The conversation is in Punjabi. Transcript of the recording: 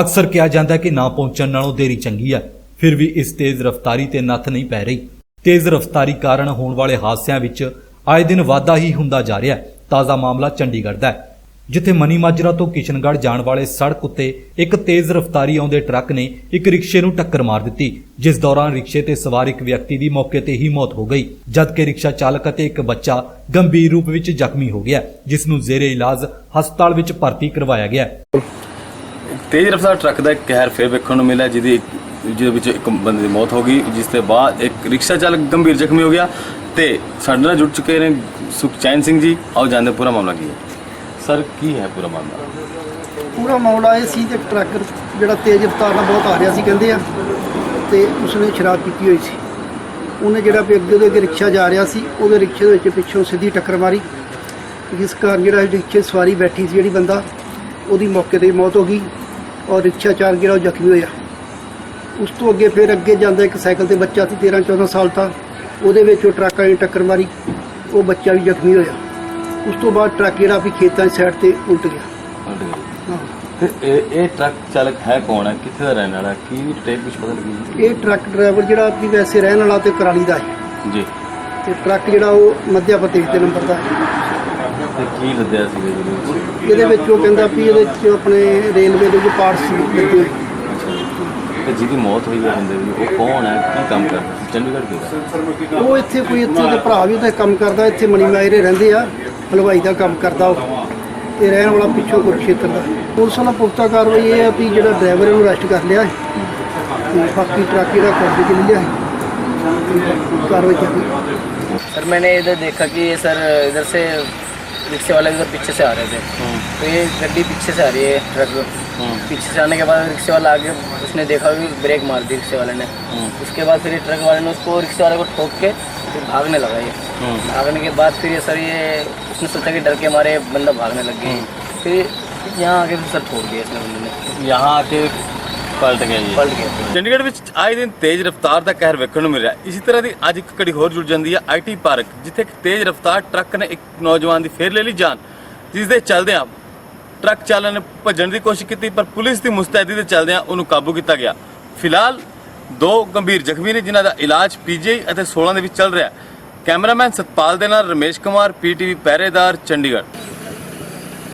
ਅਕਸਰ ਕਿਹਾ ਜਾਂਦਾ ਹੈ ਕਿ ਨਾ ਪਹੁੰਚਣ ਨਾਲੋਂ ਦੇਰੀ ਚੰਗੀ ਹੈ, ਫਿਰ ਵੀ ਇਸ ਤੇਜ਼ ਰਫ਼ਤਾਰੀ ਤੇ ਨੱਥ ਨਹੀਂ ਪੈ ਰਹੀ। ਤੇਜ਼ ਰਫ਼ਤਾਰੀ ਕਾਰਨ ਹੋਣ ਵਾਲੇ ਹਾਦਸਿਆਂ ਵਿੱਚ ਆਏ ਦਿਨ ਵਾਧਾ ਹੀ ਹੁੰਦਾ ਜਾ ਰਿਹਾ ਹੈ, ਤਾਜ਼ਾ ਮਾਮਲਾ ਚੰਡੀਗੜ੍ਹ ਦਾ ਹੈ। ਜਿੱਥੇ ਮਨੀ ਮਾਜਰਾ ਤੋਂ ਕਿਸ਼ਨਗੜ੍ਹ ਜਾਣ ਵਾਲੇ ਸੜਕ ਉੱਤੇ ਇੱਕ ਤੇਜ਼ ਰਫ਼ਤਾਰੀ ਆਉਂਦੇ ਟਰੱਕ ਨੇ ਇੱਕ ਰਿਕਸ਼ੇ ਨੂੰ ਟੱਕਰ ਮਾਰ ਦਿੱਤੀ, ਜਿਸ ਦੌਰਾਨ ਰਿਕਸ਼ੇ ਤੇ ਸਵਾਰ ਇੱਕ ਵਿਅਕਤੀ ਦੀ ਮੌਕੇ ਤੇ ਹੀ ਮੌਤ ਹੋ ਗਈ, ਜਦਕਿ ਰਿਕਸ਼ਾ ਚਾਲਕ ਅਤੇ ਇੱਕ ਬੱਚਾ ਗੰਭੀਰ ਰੂਪ ਵਿੱਚ ਜ਼ਖਮੀ ਹੋ ਗਿਆ, ਜਿਸ ਨੂੰ ਜ਼ੇਰੇ ਇਲਾਜ ਹਸਪਤਾਲ ਵਿੱਚ ਭਰਤੀ ਕਰਵਾਇਆ ਗਿਆ ਤੇਜ਼ ਰਫ਼ਤਾਰ ਟਰੱਕ ਦਾ ਇੱਕ ਕਹਿਰ ਫੇਰ ਵੇਖਣ ਨੂੰ ਮਿਲਿਆ, ਜਿਹਦੀ ਜਿਹਦੇ ਵਿੱਚ ਇੱਕ ਬੰਦੇ ਦੀ ਮੌਤ ਹੋ ਗਈ, ਜਿਸ ਦੇ ਬਾਅਦ ਇੱਕ ਰਿਕਸ਼ਾ ਚਾਲਕ ਗੰਭੀਰ ਜ਼ਖਮੀ ਹੋ ਗਿਆ ਤੇ ਸਾਡੇ ਨਾਲ ਜੁੜ ਚੁੱਕੇ ਨੇ ਸੁਖਚੈਨ ਸਿੰਘ ਜੀ। ਆਓ ਜਾਣਦੇ ਪੂਰਾ ਮਾਮਲਾ ਕੀ ਹੈ। ਸਰ, ਕੀ ਹੈ ਪੂਰਾ ਮਾਮਲਾ? ਪੂਰਾ ਮਾਮਲਾ ਇਹ ਸੀ ਕਿ ਟਰੱਕ ਜਿਹੜਾ ਤੇਜ਼ ਰਫ਼ਤਾਰ ਨਾਲ ਬਹੁਤ ਆ ਰਿਹਾ ਸੀ, ਕਹਿੰਦੇ ਆ, ਤੇ ਉਸਨੇ ਸ਼ਰਾਬ ਪੀਤੀ ਹੋਈ ਸੀ। ਉਹਨੇ ਜਿਹੜਾ ਵੀ ਅੱਗੇ ਦੇ ਅੱਗੇ ਰਿਕਸ਼ਾ ਜਾ ਰਿਹਾ ਸੀ, ਉਹਦੇ ਰਿਕਸ਼ੇ ਦੇ ਵਿੱਚ ਪਿੱਛੋਂ ਸਿੱਧੀ ਟੱਕਰ ਮਾਰੀ। ਜਿਸ ਕਾਰਨ ਜਿਹੜਾ ਰਿਕਸ਼ੇ ਸਵਾਰੀ ਬੈਠੀ ਸੀ, ਜਿਹੜੀ ਬੰਦਾ, ਉਹਦੀ ਮੌਕੇ ਤੇ ਮੌਤ ਹੋ ਗਈ। ਔਰ ਰਿਕਸ਼ਾ ਜਿਹੜਾ ਉਹ ਜ਼ਖਮੀ ਹੋਇਆ। ਉਸ ਤੋਂ ਅੱਗੇ ਫਿਰ ਅੱਗੇ ਜਾਂਦਾ ਇੱਕ ਸਾਈਕਲ ਤੇ ਬੱਚਾ ਸੀ 13 14 ਸਾਲ ਦਾ। ਉਹਦੇ ਵਿੱਚ ਉਹ ਟਰੱਕ ਨੇ ਟੱਕਰ ਮਾਰੀ ਉਹ ਬੱਚਾ ਵੀ ਜ਼ਖਮੀ ਹੋਇਆ। ਉਸ ਤੋਂ ਬਾਅਦ ਟਰੱਕ ਜਿਹੜਾ ਵੀ ਖੇਤਾਂ ਦੀ ਸਾਈਡ ਤੇ ਉਲਟ ਗਿਆ। ਤੇ ਇਹ ਇਹ ਟਰੱਕ ਚਾਲਕ ਹੈ ਕੌਣ ਹੈ? ਕਿੱਥੇ ਦਾ ਰਹਿਣ ਵਾਲਾ? ਕੀ ਟ੍ਰੇਨ ਕੁਝ ਪਤਾ ਲੱਗੀ ਇਹ ਟਰੱਕ ਡਰਾਈਵਰ ਜਿਹੜਾ ਵੀ ਵੈਸੇ ਰਹਿਣ ਵਾਲਾ ਤੇ ਕਰਾਲੀ ਦਾ ਹੈ। ਜੀ। ਤੇ ਟਰੱਕ ਜਿਹੜਾ ਉਹ ਮੱਧਿਆ ਪ੍ਰਦੇਸ਼ ਦੇ ਨੰਬਰ ਦਾ ਹੈ। ਤੇ ਕੀ ਲੱਦਿਆ ਸੀ ਇਹਦੇ ਵਿੱਚ ਇਹਦੇ ਵਿੱਚ ਉਹ ਕਹਿੰਦਾ ਵੀ ਇਹਦੇ ਵਿੱਚ ਆਪਣੇ ਰੇਲਵੇ ਦੇ ਜੋ ਪਾਰਟਸ ਲੱਗੇ ਹੋਏ ਤੇ ਜਿਹਦੀ ਮੌਤ ਹੋਈ ਹੈ ਬੰਦੇ ਦੀ ਉਹ ਕੌਣ ਹੈ ਕੀ ਕੰਮ ਕਰਦਾ ਸੀ ਚੰਡੀਗੜ੍ਹ ਦੇ ਉਹ ਇੱਥੇ ਕੋਈ ਇੱਥੇ ਦੇ ਭਰਾ ਵੀ ਉਹਦਾ ਕੰਮ ਕਰਦਾ ਇੱਥੇ ਮਣੀ ਮਾਇਰੇ ਰਹਿੰਦੇ ਆ ਹਲਵਾਈ ਦਾ ਕੰਮ ਕਰਦਾ ਉਹ ਤੇ ਰਹਿਣ ਵਾਲਾ ਪਿੱਛੋਂ ਕੁਰਕਸ਼ੇਤਰ ਦਾ ਪੁਲਿਸ ਵੱਲੋਂ ਪੁਖਤਾ ਕਾਰਵਾਈ ਇਹ ਹੈ ਵੀ ਜਿਹੜਾ ਡਰਾਈਵਰ ਇਹਨੂੰ ਅਰੈਸਟ ਕਰ ਲਿਆ ਹੈ ਤੇ ਬਾਕੀ ਟਰੱਕ ਜਿਹੜਾ ਕਬਜ਼ੇ 'ਚ ਲੈ ਲਿਆ ਹੈ ਤੇ ਕਾਰਵਾਈ ਚੱਲੀ सर मैंने इधर देखा कि ये सर इधर से रिक्शे वाले इधर पीछे से आ रहे थे। तो ये गड्डी पीछे से आ रही है ट्रक। पीछे से आने के बाद रिक्शे वाला आगे उसने देखा कि ब्रेक मार दी रिक्शे वाले ने। उसके बाद फिर ये ट्रक वाले ने उसको रिक्शे वाले को ठोक के फिर भागने लगा ये। भागने के बाद फिर ये सर ये उसने सोचा कि डर के मारे बंदा भागने लग गया। फिर यहाँ आके फिर सर छोड़ दिया इसने बंदे ने। यहाँ आके ਪਲਟ ਜੀ। ਚੰਡੀਗੜ੍ਹ ਵਿੱਚ ਆਏ ਦਿਨ ਤੇਜ਼ ਰਫ਼ਤਾਰ ਦਾ ਕਹਿਰ ਵੇਖਣ ਨੂੰ ਮਿਲ ਰਿਹਾ ਇਸੇ ਤਰ੍ਹਾਂ ਦੀ ਅੱਜ ਇੱਕ ਘੜੀ ਹੋਰ ਜੁੜ ਜਾਂਦੀ ਹੈ ਆਈਟੀ ਪਾਰਕ ਜਿੱਥੇ ਇੱਕ ਤੇਜ਼ ਰਫ਼ਤਾਰ ਟਰੱਕ ਨੇ ਇੱਕ ਨੌਜਵਾਨ ਦੀ ਫੇਰ ਲੈ ਲਈ ਜਾਨ। ਜਿਸ ਦੇ ਚਲਦਿਆਂ ਟਰੱਕ ਚਾਲਕ ਨੇ ਭੱਜਣ ਦੀ ਕੋਸ਼ਿਸ਼ ਕੀਤੀ ਪਰ ਪੁਲਿਸ ਦੀ ਮੁਸਤੈਦੀ ਦੇ ਚਲਦਿਆਂ ਉਹਨੂੰ ਕਾਬੂ ਕੀਤਾ ਗਿਆ। ਫਿਲਹਾਲ ਦੋ ਗੰਭੀਰ ਜ਼ਖਮੀ ਨੇ ਜਿਨ੍ਹਾਂ ਦਾ ਇਲਾਜ ਪੀਜੀਆਈ ਅਤੇ 16 ਦੇ ਵਿੱਚ ਚੱਲ ਰਿਹਾ ਕੈਮਰਾਮੈਨ ਸਤਪਾਲ ਦੇ ਨਾਲ ਰਮੇਸ਼ ਕੁਮਾਰ ਪੀਟੀਵੀ ਪਹਿਰੇਦਾਰ ਚੰਡੀਗੜ੍ਹ।